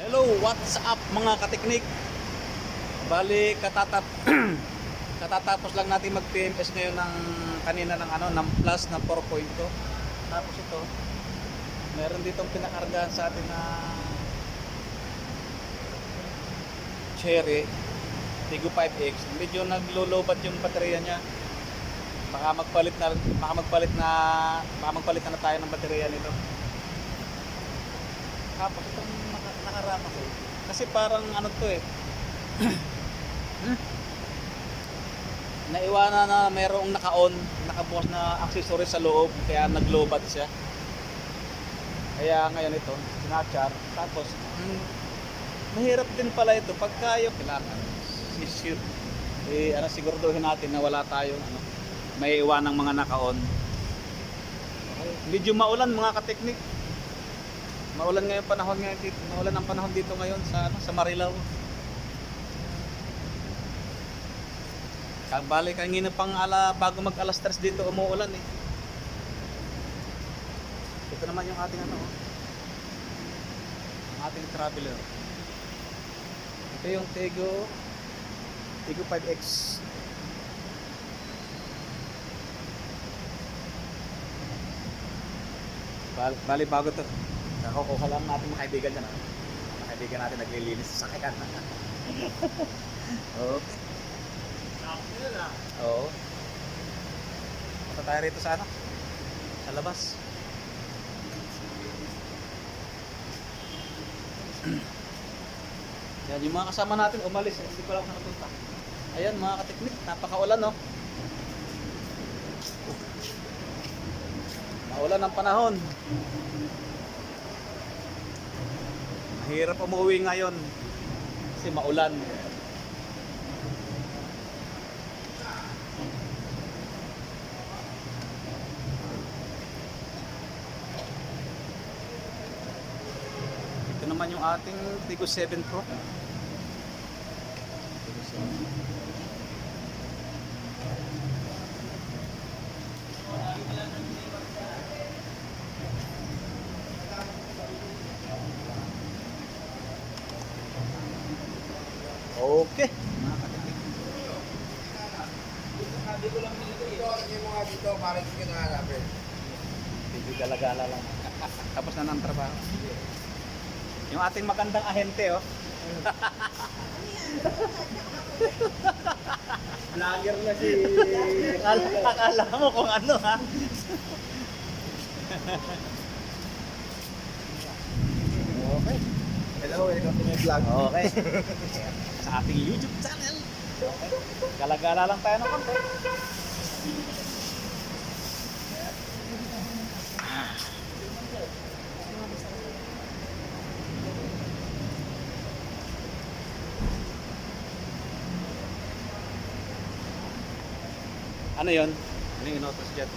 Hello, what's up mga kateknik? Bali, katatap katatapos lang natin mag-PMS ngayon ng kanina ng ano, ng plus na 4.2. Tapos ito, meron ditong pinakargahan sa atin na Cherry Tigo 5X. Medyo naglolobat yung baterya niya. Baka magpalit na baka magpalit na baka magpalit na, na tayo ng baterya nito. Tapos itong naka, nakarama ko. Kasi parang ano to eh. Naiwanan na merong naka-on, nakabukas na accessory sa loob, kaya naglobat siya. Kaya ngayon ito, sinachar. Tapos, mm, mahirap din pala ito pagka yung kailangan. Sisir. Eh, ano, siguraduhin natin na wala tayong ano, may iwanang mga naka-on. Medyo maulan mga kateknik. Maulan ngayon panahon ngayon dito. Maulan ang panahon dito ngayon sa ano, sa Marilao. Kabali kanina pang ala bago mag alas 3 dito umuulan eh. Ito naman yung ating ano. oh. Ang ating traveler. Ito yung Tego Tego 5X. Bali, bali bago to. Nakukuha lang natin mga kaibigan dyan. ah. Mga kaibigan natin naglilinis sa sakyan. okay. Oo. Punta tayo rito sa ano? Sa labas. Yan, yung mga kasama natin umalis. eh. Hindi ko lang nakapunta. Ayan mga kateknik, napakaulan no. Maulan ang panahon. Mahirap umuwi ngayon kasi maulan. Ito naman yung ating Tigo 7 Pro. Tigo 7. Okay. Mga kateknik. Yung mga dito, parang hindi ka nahanapin. Hindi gala-gala lang. Tapos na ng trabaho. Yung ating magandang ahente, oh. Vlogger na si... Akala, akala mo kung ano, ha? okay. Hello, welcome to my vlog. Okay. Sa ating YouTube channel. Okay. Gala-gala lang tayo ng konti. Ano yon? Ano yung inutos dyan?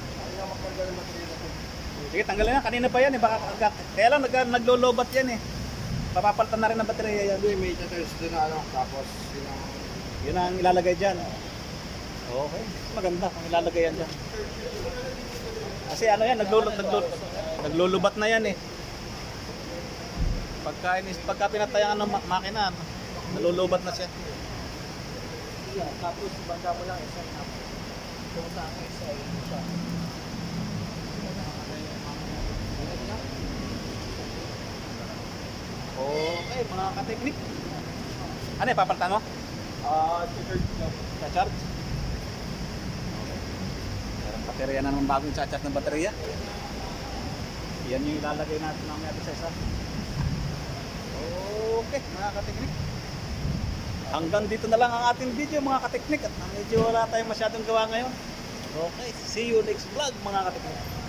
Sige, tanggalin na. Kanina pa yan eh. Baka, kaya lang nag, naglolobat yan eh. Papapalitan na rin ng baterya yan. Hindi, may tatayos doon na ano, tapos yun ang... Yun ang ilalagay dyan. Okay. Maganda kung ilalagay yan dyan. Kasi ano yan, naglulu, naglulu, naglulubat na yan eh. Pagka, pagka pinatayan ng ma- makina, ano, nalulubat na siya. Tapos bangga mo lang isa tapos kung sa akin isa isa. Okay, mga ka-technique. Ano eh, papalitan mo? Ah, checkered na. Sa charge? Okay. Meron baterya na naman bagong charge ng baterya. Yan yung ilalagay natin mamaya sa isa. Okay, mga kateknik. Hanggang dito na lang ang ating video mga kateknik at medyo wala tayong masyadong gawa ngayon. Okay, see you next vlog mga kateknik.